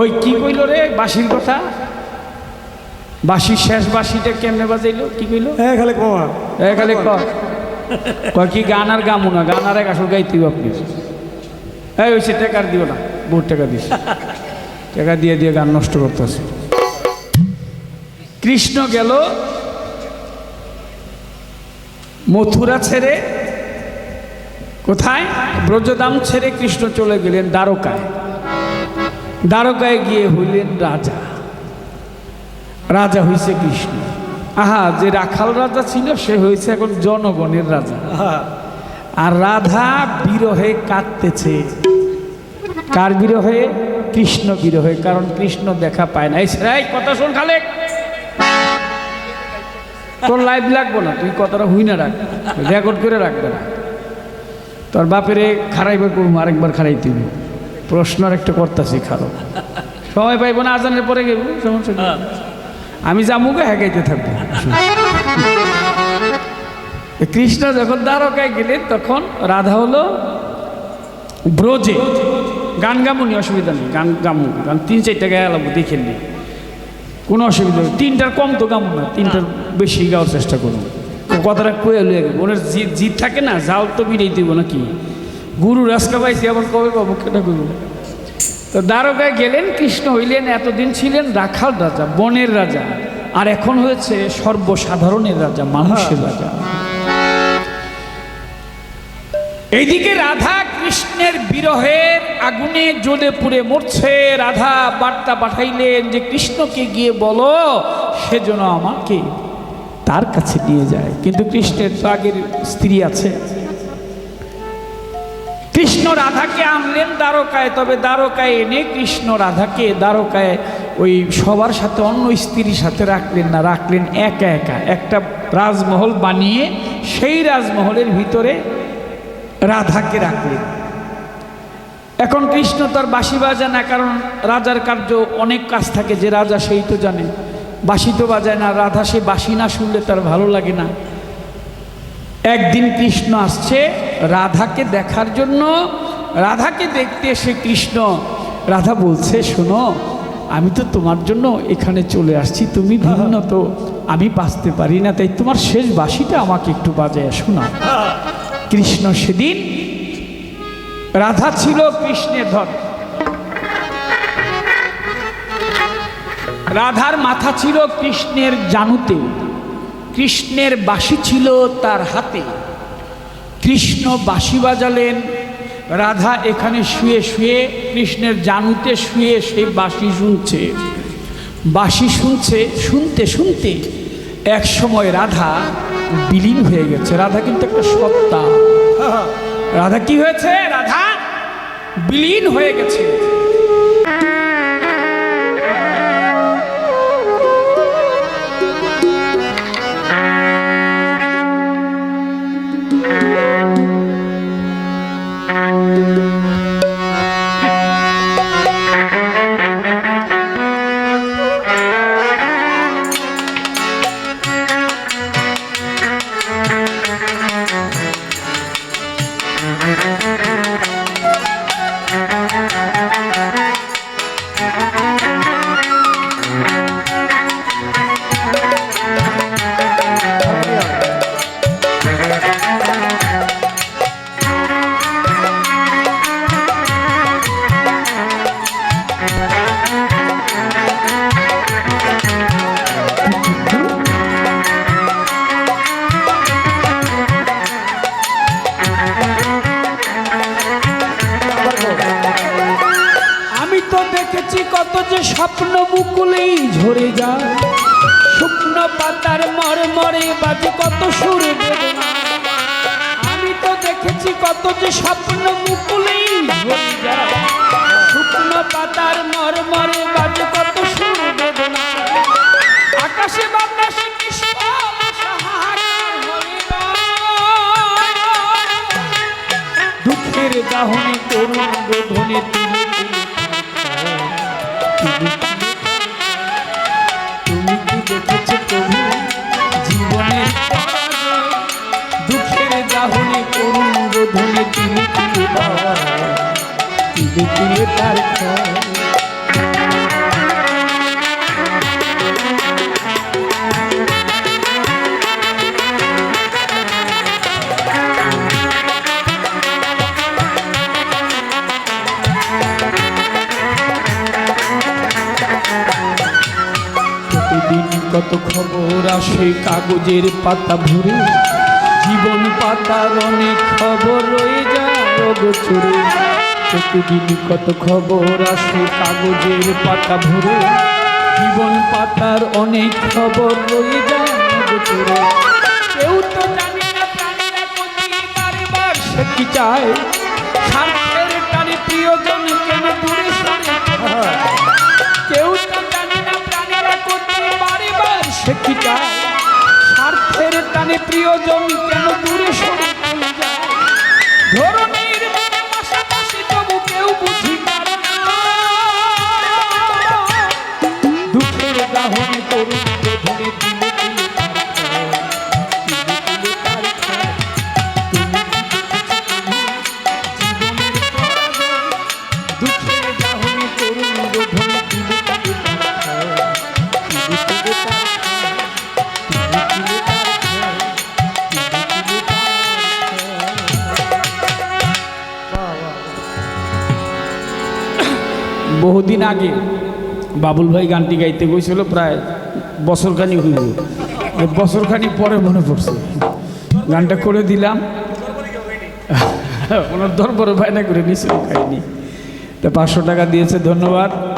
ওই কি কইল রে বাসির কথা? বাসির শেষ বাসিটা কেমনে বাজাইলো? কি কইল? হ্যাঁ খালি কমা খালি ক। কয় কি গান আর গামু না গান আর এক আসল গাইতেই আপনি এই ওই সে টাকার দিও না বহুত টাকা দিস টাকা দিয়ে দিয়ে গান নষ্ট করতেছে। কৃষ্ণ গেল মথুরা ছেড়ে কোথায়? ব্রজদাম ছেড়ে কৃষ্ণ চলে গেলেন দ্বারকায়। দ্বারকায় গিয়ে হইলেন রাজা। রাজা হইছে কৃষ্ণ। আহা যে রাখাল রাজা ছিল সে হয়েছে এখন জনগণের রাজা। আর রাধা বিরহে কাঁদতেছে। কার বিরহে? কৃষ্ণ বিরহে কারণ কৃষ্ণ দেখা পায় না। এই কথা শোন খালে তোর লাইভ লাগবো না তুই কথাটা হুই না রাখ রেকর্ড করে রাখবে না। তোর বাপেরে খারাইবার করব আরেকবার খারাই দিবি প্রশ্ন আর একটা করতেছি খারো সময় পাইব না, আজানের পরে গেব, সমস্যা। আমি জামুকে হ্যাকাইতে থাকব। কৃষ্ণ যখন দ্বারকায় গেলেন, তখন রাধা হলো ব্রজে। গান গামুনি, অসুবিধা নেই, গান গামু গান তিন চারটা গায়ে আলাবো দেখেন নি। কোনো অসুবিধা নেই। তিনটার কম তো গামু না, তিনটার বেশি গাওয়ার চেষ্টা করুন। কথাটা কয়ে লুয়ে ওনার জিদ জিদ থাকে না, জাল তো বিড়াই দিব নাকি? গুরু রাস্কা পাইছি আবার কবে পাবো কেটা গুরু? তো দ্বারকায় গেলেন কৃষ্ণ হইলেন এতদিন ছিলেন রাখাল রাজা বনের রাজা। আর এখন হয়েছে সর্বসাধারণের রাজা মানুষের রাজা। এইদিকে রাধা কৃষ্ণের বিরহের আগুনে জ্বলে পুড়ে মরছে। রাধা বার্তা পাঠাইলেন যে কৃষ্ণকে গিয়ে বলো সেজন্য আমাকে তার কাছে নিয়ে যায়। কিন্তু কৃষ্ণের তো আগের স্ত্রী আছে। কৃষ্ণ রাধাকে আনলেন দ্বারকায়, তবে দ্বারকায় এনে কৃষ্ণ রাধাকে দ্বারকায় ওই সবার সাথে অন্য স্ত্রীর সাথে রাখলেন না, রাখলেন একা একা। একটা রাজমহল বানিয়ে সেই রাজমহলের ভিতরে রাধাকে রাখলেন। এখন কৃষ্ণ তার বাঁশি বাজায় না, কারণ রাজার কার্য অনেক কাজ থাকে, যে রাজা সেই তো জানে। বাঁশি তো বাজায় না, রাধা সে বাঁশি না শুনলে তার ভালো লাগে না। একদিন কৃষ্ণ আসছে রাধাকে দেখার জন্য, রাধাকে দেখতে এসে কৃষ্ণ, রাধা বলছে, শোনো, আমি তো তোমার জন্য এখানে চলে আসছি, তুমি ভিন্ন তো, আমি বাঁচতে পারি না, তাই তোমার শেষ বাসিটা আমাকে একটু বাজায় শোনা কৃষ্ণ সেদিন, রাধা ছিল কৃষ্ণের ধর রাধার মাথা ছিল কৃষ্ণের জানুতে, কৃষ্ণের বাসি ছিল তার হাতে। কৃষ্ণ বাঁশি বাজালেন। রাধা এখানে শুয়ে শুয়ে কৃষ্ণের জানুতে শুয়ে সেই বাঁশি শুনছে। বাঁশি শুনছে, শুনতে শুনতে এক সময় রাধা বিলীন হয়ে গেছে। রাধা কিন্তু একটা সত্তা। রাধা কি হয়েছে? রাধা বিলীন হয়ে গেছে। দেখেছি কত যে স্বপ্ন মুকুলেই ঝরে যায়। শুকনো পাতার মরে মরে বাজে কত সুর আমি তো দেখেছি কত যে স্বপ্ন মুকুলেই ঝরে যায়। শুকনো পাতার মরে মরে বাজে কত সুর আকাশে বাতাসে। দুঃখের দাহনে করুণ রোধনে তুমি তুমি কি দেখেছ জীবনের পরাজয়? দুঃখের দাহনে করুণ রোধনে তুমি তুলে তার ক্ষয়। কত খবর আসে, কাগজের পাতা ভরে। জীবন পাতার অনেক খবর রয়ে যায় অগোচরে প্রতিদিন কত খবর আসে, কাগজের পাতা ভরে। জীবন পাতার অনেক খবর রয়ে যায় অগোচরে কেউ তো জানি না প্রাণীরা কোথায় বারবার সে কি চায়। স্বার্থের টানে প্রিয়জন বহুদিন আগে বাবুল ভাই গানটি গাইতে গেছিল, প্রায় বছরখানি হইল বছরখানি পরে মনে পড়ছে। গানটা করে দিলাম। ওনার দরবারে বায়না করে নিছিল খাইনি। তা পাঁচশো টাকা দিয়েছে, ধন্যবাদ।